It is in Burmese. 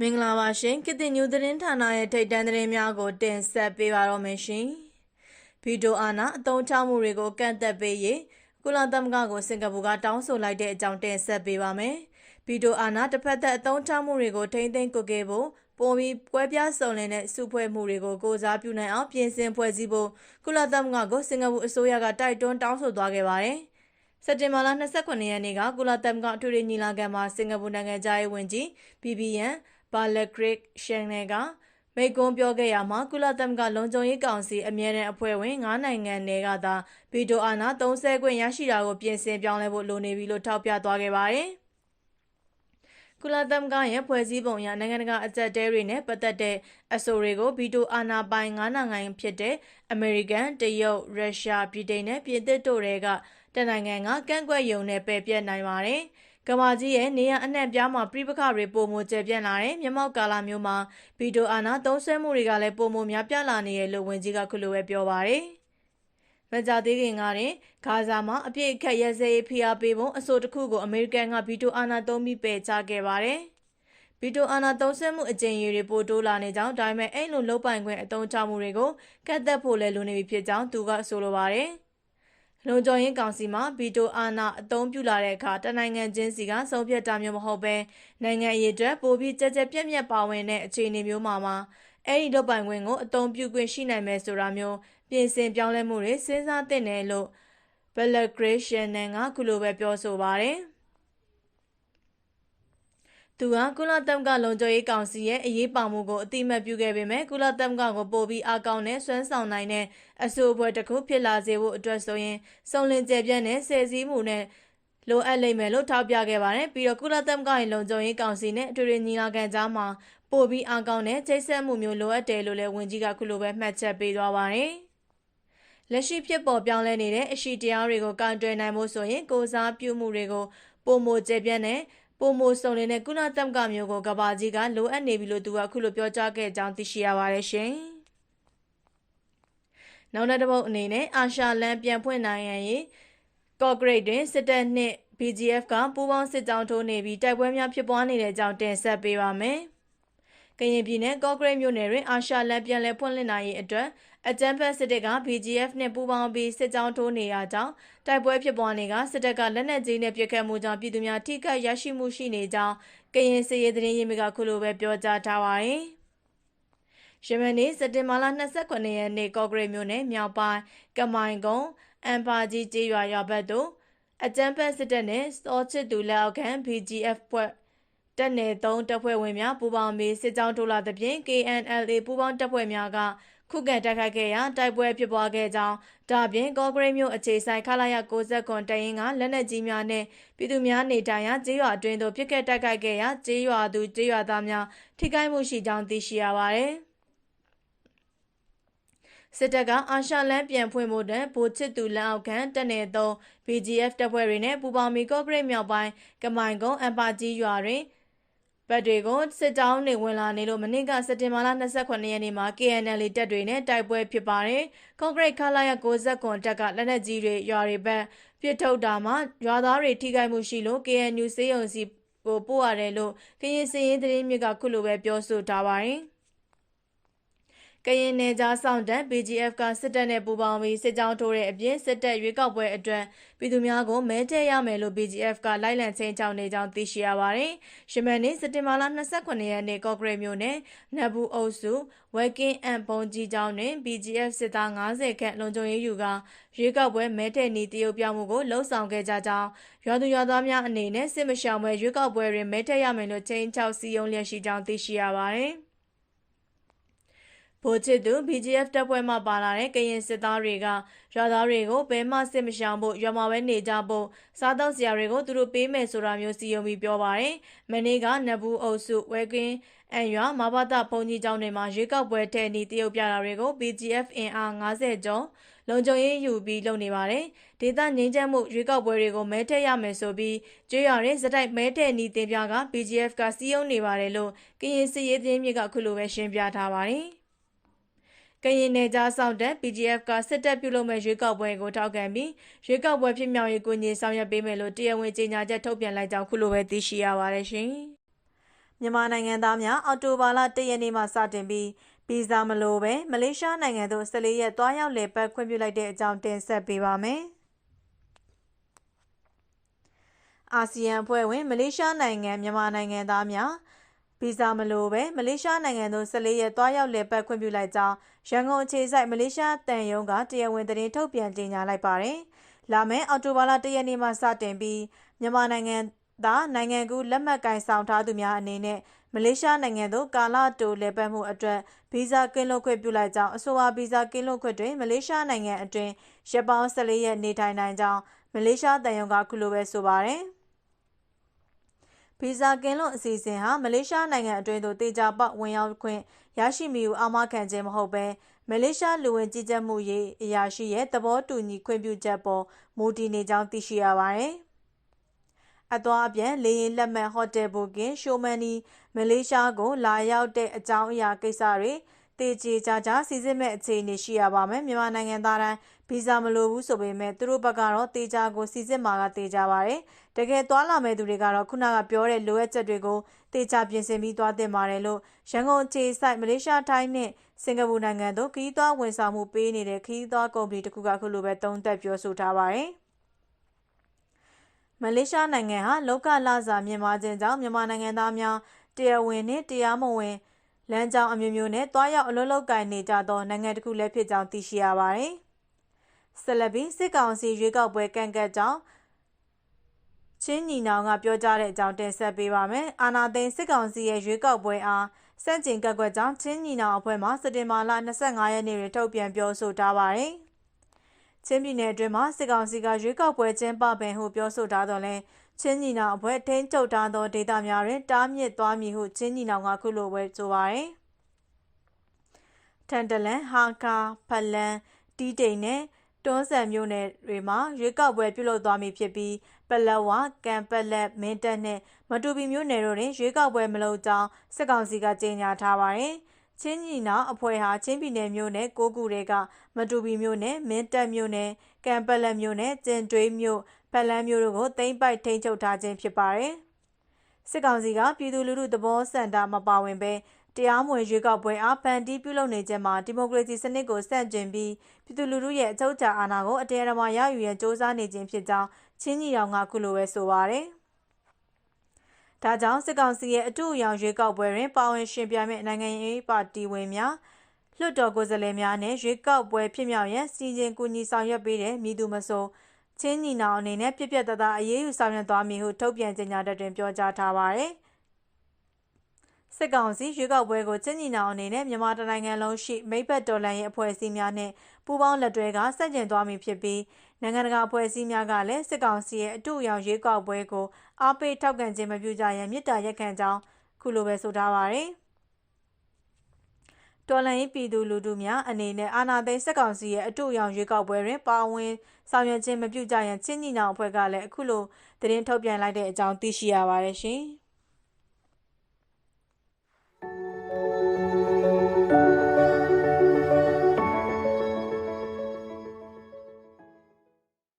မင်္ဂလာပါရှင်ကိတိညူသတင်းဌာနရဲ့ထိတ်တန်းသတင်းများကို တင်ဆက်ပေးပါတော့မယ်ရှင်ဗီဒီယိုအာနာအသုံးချမှုတွေကိုကန့်သက်ပေးရေးကုလသမဂ္ဂကိုစင်ကာပူကတောင်းဆိုလိုက်တဲ့အကြောင်းတင်ဆက်ပေးပါမယ်ဗီဒီယိုအာနာတစ်ဖက်သက်အသုံးချမှုတွေကိုထိမ့်သိမ်းကုတ်ကေဖို့ ပုံပြီးပွဲပြစုံလင်တဲ့စုဖွဲ့မှုတွေကိုကိုစားပြုနိုင်အောင်ပြင်ဆင်ဖွဲ့စည်းဖို့ကုလသမဂ္ဂကိုစင်ကာပူအစိုးရကတိုက်တွန်းတောင်းဆိုသွားခဲ့ပါတယ်စက်တင်ဘာလ29ရက်နေ့ကကုလသမဂ္ဂအထွေထွေညီလာခံမှာစင်ကာပူနိုင်ငံသားရေးဝန်ကြီး BBN ဘာလက်ဂရစ်ရှန်နယ်ကမိကွန်းပြောခဲ့ရမှာကုလသမဂ္ဂလုံခြုံရေးကောင်စီအမြဲတမ်းအဖွဲ့ဝင်9နိုင်ငံတွေကသာဗီတိုအာဏာ30ခွင့်ရရှိတာကိုပြင်ဆင်ပြောင်းလဲဖို့လိုနေပြီလို့ထောက်ပြသွားခဲ့ပါတယ်။ ကုလသမဂ္ဂရဲ့ဖွဲ့စည်းပုံအရနိုင်ငံတကာအကြက်တဲတွေနဲ့ပတ်သက်တဲ့အဆိုတွေကိုဗီတိုအာဏာပိုင်9နိုင်ငံဖြစ်တဲ့အမေရိကန်၊တရုတ်၊ရုရှား၊ဗြိတိန်နဲ့ပြင်သစ်တို့တွေကတနိုင်ငံကကန့်ကွက်ယုံနဲ့ပယ်ပြတ်နိုင်ပါတယ်။ကမ္ဘာကြီးရဲ့နေရအနှံ့ပြားမှာပြိပခတွေပုံမကျပြန့်လာတဲ့မြမောက်ကာလမျိုးမှာဗီတိုအာဏာသုံးဆွဲမှုတွေကလည်းပုံမများပြလာနေရလို့ဝန်ကြီးကခုလိုပဲပြောပါတယ်။ မကြသေးခင်ကတင်ဂါဇာမှာအပြစ်အခတ်ရဲစဲရေးဖိအားပေးဖို့အဆိုတစ်ခုကိုအမေရိကန်ကဗီတိုအာဏာသုံးပြီးပယ်ချခဲ့ပါတယ်။ဗီတိုအာဏာသုံးဆွဲမှုအကြိမ်ရေတွေပိုတိုးလာနေကြောင်းဒါပေမဲ့အဲ့လိုလုံပိုင်ခွင့်အသုံးချမှုတွေကိုကတ်သက်ဖို့လည်းလိုနေပြီဖြစ်ကြောင်းသူကဆိုလိုပါတယ်။လုံခြုံရေးကောင်စီမှဗီတိုအာဏာအသုံးပြုလာတဲ့အခါတနိုင်ငံချင်းစီကဆုံးဖြတ်တာမျိုးမဟုတ်ဘဲနိုင်ငံရေးအတွက်ပိုပြီးကြကြပြက်ပြက်ပါဝင်တဲ့အခြေအနေမျိုးမှာမှာ အဲ့ဒီလုပ်ပိုင်ခွင့်ကိုအသုံးပြုခွင့်ရှိနိုင်မယ်ဆိုတာမျိုးပြင်ဆင်ပြောင်းလဲမှုတွေစဉ်းစားသင့်တယ်လို့ Belgratian ကခုလိုပဲပြောဆိုပါတယ်။သူကကုလသမဂ္ဂလုံခြုံရေးကောင်စီရဲ့အရေးပါမှုကိုအတိအမှတ်ပြုခဲ့ပေမဲ့ကုလသမဂ္ဂကိုပို့ပြီးအကောင့်နဲ့ဆွမ်းဆောင်နိုင်တဲ့အဆိုအဖွဲ့တစ်ခုဖြစ်လာစေဖို့အတွက်ဆိုရင်စုံလင်ကျပြန့်တဲ့ဆယ်စည်းမှုနဲ့လိုအပ်လိမ့်မယ်လို့ထောက်ပြခဲ့ပါတယ်ပြီးတော့ကုလသမဂ္ဂရဲ့လုံခြုံရေးကောင်စီနဲ့အထွေထွေညီလာခံကြားမှာ ပို့ပြီးအကောင့်နဲ့ချိတ်ဆက်မှုမျိုးလိုအပ်တယ်လို့လည်းဝန်ကြီးကခုလိုပဲမှတ်ချက်ပေးသွားပါတယ်လက်ရှိဖြစ်ပေါ်ပြောင်းလဲနေတဲ့အရှိတရားတွေကိုကန့်တွယ်နိုင်ဖို့ဆိုရင်ကိုစားပြုမှုတွေကိုပုံမကျပြန့်တဲ့ပုံမိုစုံလင်းတဲ့ကုလသမဂ္ဂမျိုးကိုကဘာကြီးကလိုအပ်နေပြီလို့သူကအခုလိုပြောကြားခဲ့ကြောင်းသိရှိရပါတယ်ရှင်။နောက်တစ်ပုတ်အနေနဲ့အာရှလန်ပြန်ဖွင့်နိုင်ရန်ကော့ဂရိတ်တွင်စစ်တပ်နှင့် BGF ကပူးပေါင်းစစ်ကြောင်းထိုးနေပြီးတိုက်ပွဲများဖြစ်ပွားနေတဲ့အကြောင်းတင်ဆက်ပေးပါမယ်။ ကရင်ပြည်နယ်ကော့ဂရိတ်မြို့နယ်တွင်အာရှလန်ပြန်လည်ဖွင့်လှစ်နိုင်ရေးအတွက်အကြမ်းဖက်စစ်တပ်က BGF နှင့်ပူးပေါင်းပြီးစစ်ကြောင်းထိုးနေရကြောင်းတိုက်ပွဲဖြစ်ပွားနေကစစ်တပ်ကလက်နက်ကြီးနဲ့ပစ်ခတ်မှုကြောင့်ပြည်သူများထိခိုက်ရရှိမှုရှိနေကြောင်းကရင်စစ်ရေးသတင်းရင်းမြစ်ကခုလိုပဲပြောကြားထားပါတယ်။ယမန်နေ့စက်တင်ဘာလ29ရက်နေ့ကော့ဂရိတ်မြို့နယ်မြောက်ပိုင်းကမိုင်ကုန်းအန်ပါကြီးကျေးရွာရွာဘက်သို့အကြမ်းဖက်စစ်တပ်နဲ့စောချစ်သူလက်အောက်ခံ BGF ဖွဲ့ တပ်နယ်3တပ်ဖွဲ့ဝင်များပူးပေါင်းပြီးစစ်ကြောင်းထိုးလာသဖြင့် KNLA ပူးပေါင်းတပ်ဖွဲ့များကခုခံတိုက်ခိုက်ခဲ့ရာတိုက်ပွဲဖြစ်ပွားခဲ့ကြောင်းဒါပြင်ကော့ဂရိတ်မြို့အခြေဆိုင်ခလာရ69တရင်ကလက်နက်ကြီးများနဲ့ပြည်သူများနေထိုင်ရာကျေးရွာအတွင်းသို့ပြစ်ခတ်တိုက်ခိုက်ခဲ့ရာကျေးရွာသူကျေးရွာသားများထိခိုက်မှုရှိကြောင်းသိရှိရပါသည်စစ်တပ်ကအာရှလန်ပြန်ဖွင့်ဖို့တဲ့ဗိုလ်ချစ်သူလက်အောက်ခံတပ်နယ်သုံး BGF တပ်ဖွဲ့တွေနဲ့ပူးပေါင်းပြီးကော့ဂရိတ်မြောက်ပိုင်းကမိုင်ကုန်းအပကြီးရွာတွင် ဘက်တွေကိုစစ်တောင်းနေဝင်လာနေလို့မနေ့ကစက်တင်ဘာလ28ရက်နေ့မှာ KNL တပ်တွေနဲ့တိုက်ပွဲဖြစ်ပါတယ်။ကွန်ကရစ်ခလာရ60ကွန်တက်ကလက်နက်ကြီးတွေရွာတွေဘက်ပြစ်ထုတ်တာမှာရွာသားတွေထိခိုက်မှုရှိလို့ KNU စေယုံစီကိုပို့ရတယ်လို့ကရင်စည်ရင်သတင်းမြစ်ကခုလိုပဲပြောဆိုထားပါတယ်။ ကရင်နယ်ကြားဆောင်တန်း BGF ကစစ်တပ်နဲ့ပူးပေါင်းပြီးစစ်ကြောင်းထိုးတဲ့အပြင်စစ်တပ်ရွေးကောက်ပွဲအတွက်ပြည်သူများကိုမဲထည့်ရမယ်လို့ BGF ကလိုက်လံချင်းချောင်းနေကြောင်းသိရှိရပါတယ်။ရှမန်နေ့စက်တင်ဘာလ29ရက်နေ့ကော့ဂရိတ်မြို့နယ်နဘူအုပ်စုဝက်ကင်းအန်ပုံကြီးကျောင်းတွင် BGF စစ်သား90ခန့်လုံခြုံရေးယူကရွေးကောက်ပွဲမဲထည့်နေတရုတ်ပြောင်းမှုကိုလှုံ့ဆော်ခဲ့ကြကြောင်းရွာသူရွာသားများအနေနဲ့စစ်မရှောင်ပွဲရွေးကောက်ပွဲတွင်မဲထည့်ရမယ်လို့ချင်းချောက်စီယုံလျက်ရှိကြောင်းသိရှိရပါတယ်။ ဗိုလ်ချစ်သူ BGF တပ်ဖွဲ့မှပါလာတဲ့ကရင်စစ်သားတွေကရွာသားတွေကိုဘဲမှစစ်မရှောင်ဖို့ရွာမှာပဲနေကြဖို့စားတောက်စရာတွေကိုသူတို့ပေးမယ်ဆိုတာမျိုးစီယုံပြီးပြောပါတယ်။မနေ့ကနဘူးအုပ်စုဝဲကင်းအန်ရွာမဘာတာဘုံကြီးကျောင်းတွေမှာရွေးကောက်ပွဲထဲနေတရုတ်ပြတာတွေကို BGF အင်အား90ကျော်လုံခြုံရေးယူပြီးလုပ်နေပါတယ်။ဒေသငြိမ်းချမ်းမှုရွေးကောက်ပွဲတွေကိုမဲထည့်ရမယ်ဆိုပြီးကျွေးရတဲ့စတိုက်မဲထည့်နီးတင်ပြက BGF ကစီးယုံနေပါတယ်လို့ကရင်စစ်ရေးသတင်းမြစ်ကခုလိုပဲရှင်းပြထားပါတယ်။ ကရင်နယ်ကြားစောင့်တပ် PGF ကစစ်တပ်ပြုလုပ်မဲ့ရွေးကောက်ပွဲကိုထောက်ခံပြီးရွေးကောက်ပွဲဖြစ်မြောက်ရေးကိုညီဆောင်ရွက်ပေးမယ်လို့တရားဝင်ကြေညာချက်ထုတ်ပြန်လိုက်ကြောင်းခုလိုပဲသိရှိရပါတယ်ရှင်။မြန်မာနိုင်ငံသားများအော်တိုဘာလ၁ရက်နေ့မှစတင်ပြီးဗီဇာမလိုပဲမလေးရှားနိုင်ငံသို့14ရက်သွားရောက်လည်ပတ်ခွင့်ပြုလိုက်တဲ့အကြောင်းတင်ဆက်ပေးပါမယ်။အာဆီယံအဖွဲ့ဝင်မလေးရှားနိုင်ငံမြန်မာနိုင်ငံသားများ ဗီဇာမလိုပဲမလေးရှားနိုင်ငံသို့14ရက်သွားရောက်လည်ပတ်ခွင့်ပြုလိုက်ကြောင်းရန်ကုန်အခြေစိုက်မလေးရှားတန်ယုံကတရားဝင်သတင်းထုတ်ပြန်ကြေညာလိုက်ပါတယ်။လာမယ့်အောက်တိုဘာလ1ရက်နေ့မှစတင်ပြီးမြန်မာနိုင်ငံသားနိုင်ငံကူးလက်မှတ်ကင်ဆောင်ထားသူများအနေနဲ့မလေးရှားနိုင်ငံသို့ကာလတိုလည်ပတ်မှုအတွက်ဗီဇာကင်းလွတ်ခွင့်ပြုလိုက်ကြောင်းအဆိုပါဗီဇာကင်းလွတ်ခွင့်တွင်မလေးရှားနိုင်ငံအတွင်းရက်ပေါင်း14ရက်နေထိုင်နိုင်ကြောင်းမလေးရှားတန်ယုံကခုလိုပဲဆိုပါတယ်။ ဗီဇာကင်းလွန်အစီအစဉ်ဟာမလေးရှားနိုင်ငံအတွင်းသို့တေချာပေါက်ဝင်ရောက်ခွင့်ရရှိမည်ဟုအာမခံခြင်းမဟုတ်ဘဲမလေးရှားလူဝင်ကြီးကြပ်မှုရေးအရာရှိရဲ့သဘောတူညီခွင့်ပြုချက်ပေါ်မူတည်နေကြောင်းသိရှိရပါတယ်။အသွားအပြန်လေရင်လက်မှတ်ဟိုတယ်ဘုကင်ရှိုမန်နီမလေးရှားကိုလာရောက်တဲ့အကြောင်းအရာကိစ္စတွေ တေချေချာချာစီစစ်မဲ့အခြေအနေရှိရပါမယ်မြန်မာနိုင်ငံသားတိုင်းဗီဇာမလိုဘူးဆိုပေမဲ့သူတို့ဘက်ကတော့တေချာကိုစီစစ်မှာကတေချာပါတယ်တကယ်သွားလာမဲ့သူတွေကတော့ခုနကပြောတဲ့လိုအပ်ချက်တွေကိုတေချာပြင်ဆင်ပြီးသွားတင်ပါတယ်လို့ရန်ကုန်ခြေဆိုင်မလေးရှားထိုင်းနဲ့စင်ကာပူနိုင်ငံတို့ခရီးသွားဝန်ဆောင်မှုပေးနေတဲ့ခရီးသွားကုမ္ပဏီတစ်ခုကခုလိုပဲတုံးသက်ပြောဆိုထားပါတယ်မလေးရှားနိုင်ငံဟာလောကလစာမြင့်မားခြင်းကြောင့်မြန်မာနိုင်ငံသားများတရားဝင်နှင့်တရားမဝင် လမ်းကြောင်းအမျိုးမျိုးနဲ့တွားရောက်အလုပ်လုပ်ကိုင်နေကြသောနိုင်ငံတစ်ခုလည်းဖြစ်ကြောင်းသိရှိရပါတယ်။ဆက်လက်ပြီးစစ်ကောင်စီရွေးကောက်ပွဲကန့်ကတ်ကြောင်းချင်းညီနောင်ကပြောကြားတဲ့အကြောင်းတင်ဆက်ပေးပါမယ်။အာနာသိန်းစစ်ကောင်စီရဲ့ရွေးကောက်ပွဲအားစန့်ကျင်ကန့်ကွက်ကြောင်းချင်းညီနောင်အဖွဲ့မှစက်တင်ဘာလ25ရက်နေ့တွင်ထုတ်ပြန်ပြောဆိုထားပါတယ်။ချင်းပြည်နယ်အတွင်းမှာစစ်ကောင်စီကရွေးကောက်ပွဲကျင်းပပင်ဟုပြောဆိုထားတော့လဲ ချင်းညီနောင်အဖွဲ့ထိန်းချုပ်ထားသောဒေသများတွင်တားမြစ်သွားမည်ဟုချင်းညီနောင်ကခုလိုပဲဆိုပါရယ်။ထန်တလန်ဟာကာဖလန်တီးတိန်နဲ့တွန်းဆန်မြို့နယ်တွေမှာရွေးကောက်ပွဲပြုလုပ်သွားမည်ဖြစ်ပြီးပလက်ဝကံပလက်မင်းတပ်နဲ့မတူပီမြို့နယ်တို့တွင်ရွေးကောက်ပွဲမလုပ်ကြောင်းစစ်ကောင်စီကကြေညာထားပါတယ်။ ချင်းညီနောင်အဖွဲ့ဟာချင်းပြည်နယ်မြို့နယ်ကိုကူတွေကမတူပီမြို့နယ်မင်းတပ်မြို့နယ်ကံပလက်မြို့နယ်ကျင်တွေးမြို့ဖလန်းမျိုးတို့ကိုသိမ်းပိုက်ထိန်းချုပ်ထားခြင်းဖြစ်ပါတယ်။စစ်ကောင်စီကပြည်သူလူထုသဘောဆန္ဒမပါဝင်ဘဲတရားမဝင်ရွေးကောက်ပွဲအားဖန်တီးပြုလုပ်နေခြင်းမှာဒီမိုကရေစီစနစ်ကိုဆန့်ကျင်ပြီးပြည်သူလူထုရဲ့အချုပ်အခြာအာဏာကိုအတရားအမှရယူရန်စ조사နေခြင်းဖြစ်ကြောင်းချင်းကြီးတော်ကခုလိုပဲဆိုပါရယ်။ ဒါကြောင့်စစ်ကောင်စီရဲ့အတူအယောင်ရွေးကောက်ပွဲတွင်ပါဝင်ရှင်ပြိုင်မဲ့နိုင်ငံရေးပါတီဝင်များလွှတ်တော်ကိုယ်စားလှယ်များနဲ့ရွေးကောက်ပွဲဖြစ်မြောက်ရန်စီစဉ်ကူညီဆောင်ရွက်ပေးတဲ့မိသူမဆိုချင်းညီနောင်အနေနဲ့ပြပြတသားအရေးယူဆောင်ရွက်သွားမည်ဟုထုတ်ပြန်ကြေညာတဲ့တွင်ပြောကြားထားပါတယ်။ စစ်ကောင်စီရွေးကောက်ပွဲကိုချင်းညီနောင်အနေနဲ့မြန်မာတိုင်းနိုင်ငံလုံးရှိမိဘတော်လှန်ရေးအဖွဲ့အစည်းများနဲ့ပူးပေါင်းလက်တွဲကစတင်သွားမည်ဖြစ်ပြီးနိုင်ငံတကာအဖွဲ့အစည်းများကလည်းစစ်ကောင်စီရဲ့အတူအယောင်ရွေးကောက်ပွဲကိုအားပေးထောက်ခံခြင်းမပြုကြရန်မြစ်တာရက်ခံကြောင်းခုလိုပဲဆိုထားပါတယ်။တော်လှန်ရေးပြည်သူလူထုများအနေနဲ့အာဏာသိမ်းစစ်ကောင်စီရဲ့အတူအယောင်ရွေးကောက်ပွဲတွင်ပါဝင်ဆောင်ရွက်ခြင်းမပြုကြရန်ချင်းညီနောင်အဖွဲ့ကလည်းအခုလိုသတင်းထုတ်ပြန်လိုက်တဲ့အကြောင်းသိရှိရပါတယ်ရှင်။